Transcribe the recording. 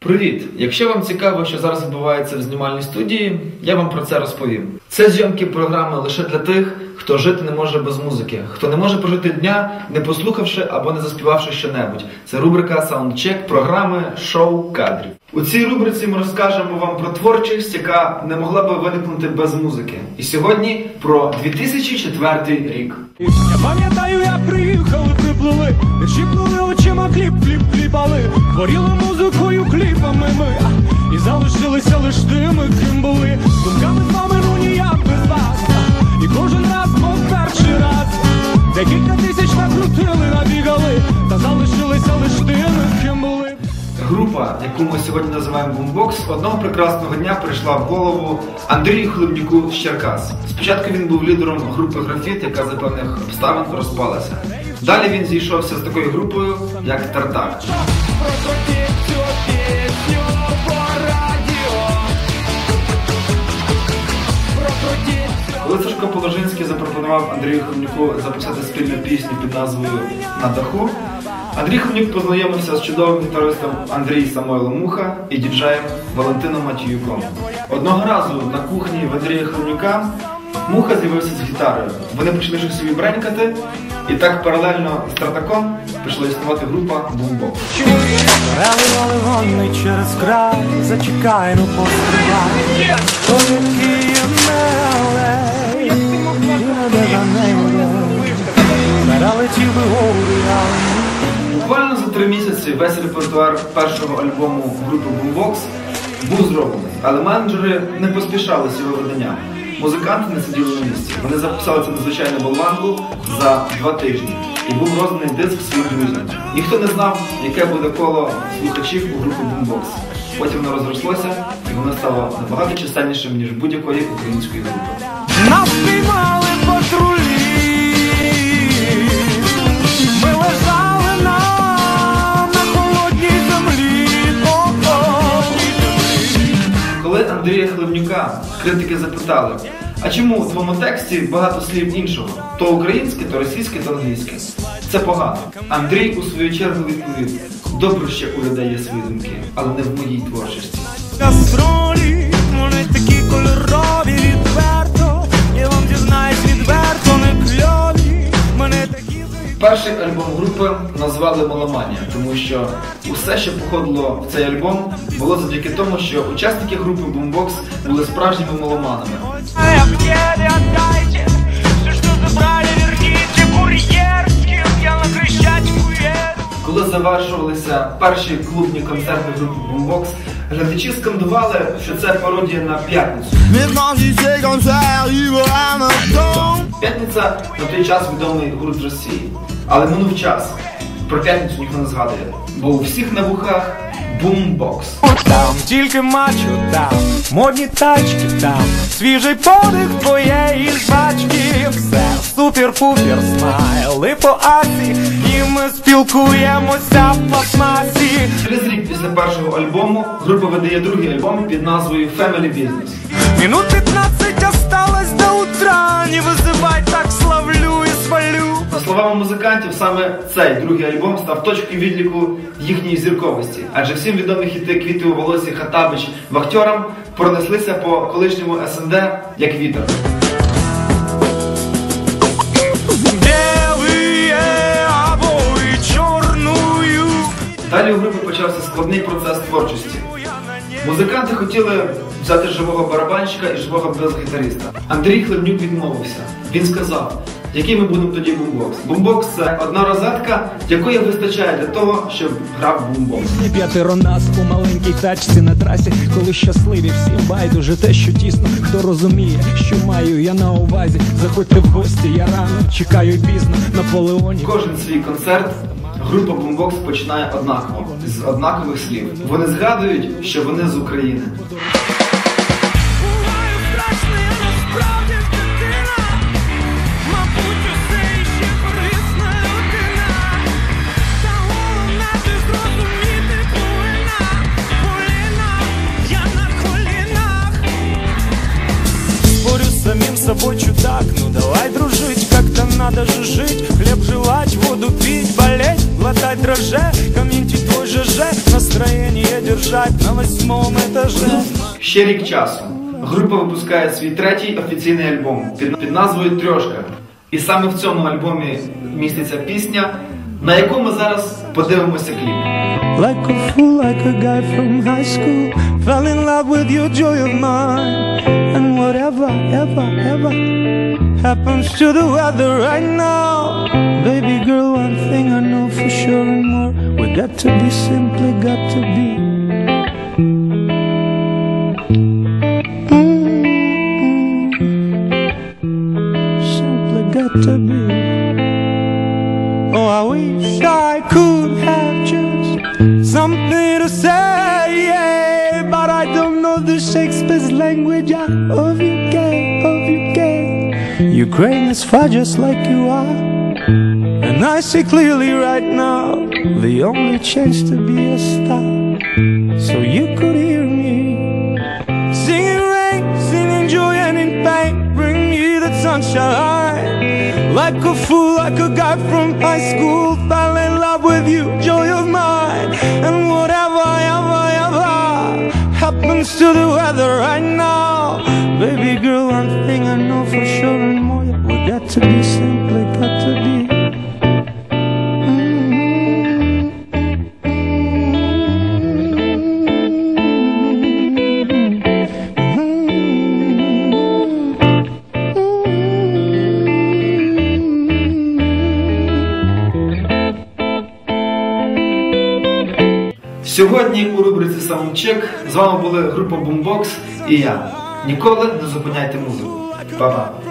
Привіт! Якщо вам цікаво, що зараз відбувається в знімальній студії, я вам про це розповім. Це зйомки програми лише для тих, хто жити не може без музики, хто не може прожити дня, не послухавши або не заспівавши щонебудь. Це рубрика Саундчек програми Шоу кадрів. У цій рубриці ми розкажемо вам про творчість, яка не могла би виникнути без музики. І сьогодні про 2004 рік. Я пам'ятаю, як приїхали, приплили, очима кліп, кліп, кліпали, Творіли залишилися лиш тими, ким були. Група, яку ми сьогодні називаємо Бумбокс, одного прекрасного дня прийшла в голову Андрію Хлебнюку з Черкас. Спочатку він був лідером групи Графіт, яка за певних обставин розпалася. Далі він зійшовся з такою групою, як Тартак. Сашко Положинський запропонував Андрію Хлебнюку записати спільну пісню під назвою На даху, Андрій Хлебнюк познайомився з чудовим гітаристом Андрій Самойло Муха і діджеєм Валентином Матіюком. Одного разу на кухні в Андрія Хлебнюка Муха з'явився з гітарою. Вони почали щось собі бренькати, і так паралельно з Тартаком почала існувати група Бумбокс. Переливали вони через край, зачекай, ну постривай. Буквально за три місяці весь репертуар першого альбому групи Boombox був зроблений, але менеджери не поспішали з його виданням. Музиканти не сиділи на місці. Вони записали це надзвичайну болванку за два тижні. І був розданий диск своїм друзям. Ніхто не знав, яке буде коло слухачів у групи Boombox. Потім воно розрослося, і воно стало набагато чисельнішим, ніж будь-якої української групи. Нас піймали Критики запитали, а чому у твоєму тексті багато слів іншого? То українське, то російське, то англійське. Це погано. Андрій у свою чергу відповів: добре, що у людей є свої думки, але не в моїй творчості. Гастролі, вони такі кольорові назвали Меломанія, тому що усе, що походило в цей альбом, було завдяки тому, що учасники групи Boombox були справжніми еду. Коли завершувалися перші клубні концерти групи Boombox, глядачі скандували, що це пародія на п'ятницю. П'ятниця на той час відомий гурт Росії. Але минув час. Про п'ятницю ніхто не згадує, бо у всіх на вухах бумбокс. Там тільки мачо, там модні тачки, там свіжий подих твоєї жвачки. Все супер-пупер смайли по асі, і ми спілкуємося в пластмасі. Через рік після першого альбому група видає другий альбом під назвою Family Business. Минут 15 осталось до утра, не вызывай, так славлю і словами музикантів, саме цей другий альбом став точкою відліку їхньої зірковості, адже всім відомі хіти квіти у волосі Хатабич вахтьорам пронеслися по колишньому СНД як вітер. Далі у групи почався складний процес творчості. Музиканти хотіли взяти живого барабанщика і живого бас-гітариста. Андрій Хлебнюк відмовився. Він сказав, який ми будемо тоді бумбокс. Бумбокс це одна розетка, якої вистачає для того, щоб грав бумбокс. П'ятеро нас у маленькій тачці на трасі, коли щасливі всім байдуже те, що тісно, хто розуміє, що маю я на увазі. Заходьте в гості, я рано чекаю пізно Наполеоні. Кожен свій концерт група бумбокс починає однаково з однакових слів. Вони згадують, що вони з України. Самим собой чудак Ну давай дружить, как-то надо же жить Хлеб жевать, воду пить, Держать на восьмом этаже Ще рік часу. Група випускає свій третій офіційний альбом під, під назвою Трьошка. І саме в цьому альбомі міститься пісня, на яку ми зараз подивимося кліп. Like a fool, like a guy from high school Fell in love with your joy of mine And whatever, ever, ever Happens to the weather right now Baby girl, one thing I know for sure and more We got to be, simply got to be to Oh, I wish I could have just something to say, yeah, but I don't know the Shakespeare's language of UK, of UK. Ukraine is far just like you are, and I see clearly right now the only chance to be a star. So you could Like a fool, like a guy from high school, fell in love with you, joy of mine. And whatever, ever, ever happens to the weather right now, baby girl, one thing I know for sure Сьогодні у рубриці Саундчек з вами були група Boombox і я. Ніколи не зупиняйте музику. Па-па!